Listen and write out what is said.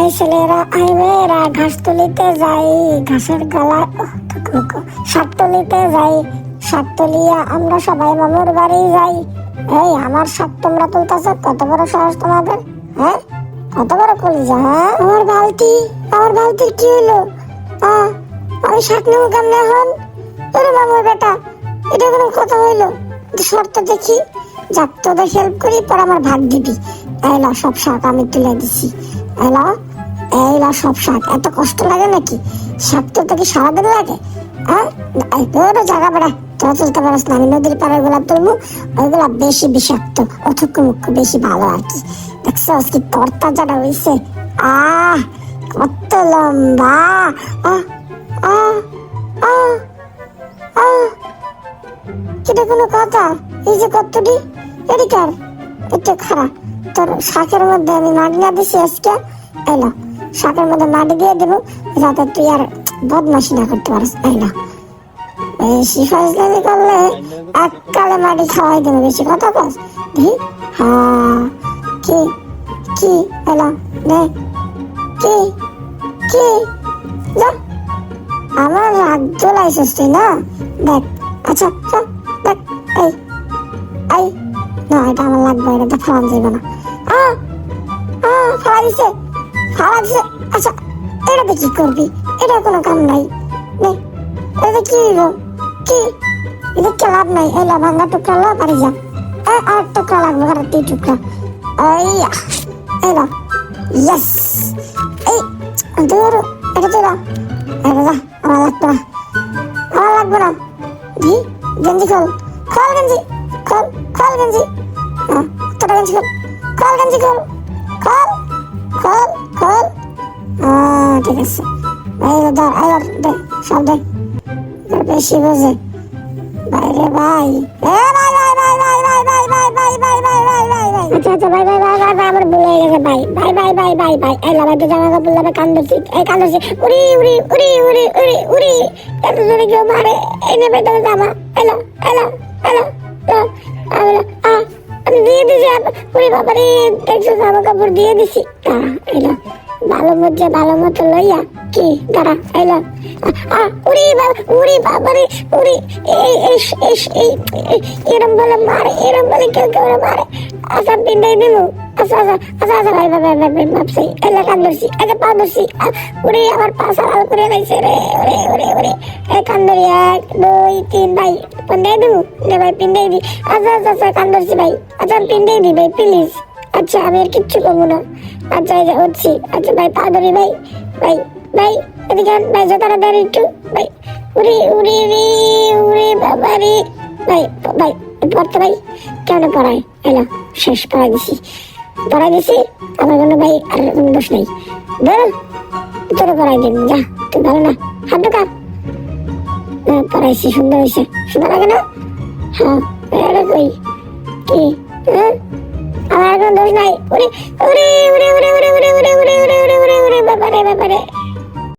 এই ছেলেরা, আই মেয়েরা যাই, ঘাসের যাই আমরা সবাই মামুর বাড়ি যাই। এই, আমার শাক তোমরা তুলতেছ, কত বড় সাহস তোমাদের হ্যাঁ? কত বড় কলিজা হ্যাঁ? আমার বালতি, আমার কি হলো? আমি শাক নেব কেমন মামুর বেটা, এটা কোনো কথা হইল? শর্ত দেখি। যাক তোদের হেল্প করি, পর আমার ভাগ দিবি। এলা সব শাক আমি তুলে দিছি। এলা এইলা সব শাক, এত কষ্ট লাগে নাকি? শাক তুলতে কি সারাদিন লাগে। হ্যাঁ? এই জায়গা বেড়া তোরা তুলতে পারিস না, আমি নদীর পাড়ের গোলাপ তুলবো, ওইগুলা বেশি বিষাক্ত অথক্ষ মুখ্য বেশি ভালো আর কি। দেখছ কি তরতাজাটা হইছে? আহ, কত লম্বা। আহ আহ আহ আহ। এটা কোনো কথা? এই যে কতটি? এদিকার এটা খারাপ। তোর শাকের মধ্যে আমি মাটি না দিছি আজকে এলো শাকের মধ্যে মাটি দিয়ে দেবো, যাতে তুই আর বদমাসি না করতে পারিস এলো বেশি ফজলামি করলে এককালে মাটি খাওয়াই দেবো, বেশি কথা কস। দেখি হ্যাঁ কি কি এলো নে কি কি, যা। আমার রাগ জ্বলাইছিস তুই, না? দেখ আচ্ছা দেখ, এই এই। না, এটা আমার লাগবে, এটা তো ফালান যাবে না। ফালা দিছে ফালা দিছে। আচ্ছা এটাতে কি করবি? এটা কোনো কাম নাই। এটা কি হইল কি? কে লাভ নাই? এই লাভ টুকরা লো পারি যা আর টুকরা লাগবে আর তিন টুকরা। এই এই লো ইয়েস এই দূর এটা তো এটা যা, আমার লাগবে না। আমার লাগবে না। জি, গেঞ্জি খোল। খোল গেঞ্জি। খোল খোল গেঞ্জি হ্যাঁ তোরা গেঞ্জি খোল খোল গেঞ্জি খোল খোল খোল খোল ঠিক আছে এই ধর এই দে সব দে বেশি বোঝে বাইরে ভাই এ ভাই ভাই ভাই ভাই ভাই ভাই ভাই ভাই ভাই ভাই ভাই ভাই ভাই আচ্ছা আচ্ছা ভাই ভাই ভাই ভাই ভাই আমার ভুলে গেছে ভাই ভাই ভাই ভাই ভাই ভাই এই লাভাই তো জামা কাপড় লাভে কান ধরছি এই কান ধরছি উড়ি উড়ি উড়ি উড়ি উড়ি উড়ি এত জোরে কেউ মারে এই নেবে তোর জামা এলো এলো এলো আমি দিয়ে দিছি, আপ- বাবারে দেখছ জামা কাপড় দিয়ে দিছি। দাঁড়া এলো ভালো মধ্যে ভালো মতো লইয়া, কি, দাঁড়া এলো উড়ি বাবা উড়ি বাবারে এই, এই- এরম বলে মারে, এরম বলে কেউ কেউ মারে। আচ্ছা পিন্ডাই দিমু আচ্ছা আচ্ছা আচ্ছা আচ্ছা ভাই ভাই ভাই ভাবছি। এলা কান ধরছি একে পা ধরছি উড়ি আমার পা সারাল করে লাইছে রে ওরে ওরে ওরে এ কান ধরি, এক, দুই, তিন, ভাই পিন্ডাই দিমু নে ভাই পিন্ডাই দি। আচ্ছা আচ্ছা আচ্ছা কান ধরছি, ভাই। আচ্ছা পিন্ডাই দি, ভাই প্লিজ আচ্ছা আমি আর কিচ্ছু করব না। আচ্ছা এই যে হচ্ছি আচ্ছা ভাই, পা ধরি, ভাই ভাই ভাই, এদিকে ভাই যত তাড়াতাড়ি একটু, ভাই। উড়ি উড়ি, রে, উড়ি, বাবা রে। ভাই ভাই, পড়তে, ভাই। কেমন পড়ায় এলো শেষ পড়াই দিছি পড়াই দিছি আমার কোনো ভাই আর কোনো দোষ নেই ধর তোর পড়াই দিন যা তুই ভালো না হাত ঢোকা পড়াইছি সুন্দর হয়েছে সুন্দর লাগে না হ্যাঁ এটা কই কি হ্যাঁ আমার কোনো দোষ নাই উড়ে উড়ে উড়ে উড়ে উড়ে উড়ে উড়ে উড়ে উড়ে উড়ে উড়ে বাবারে বাবারে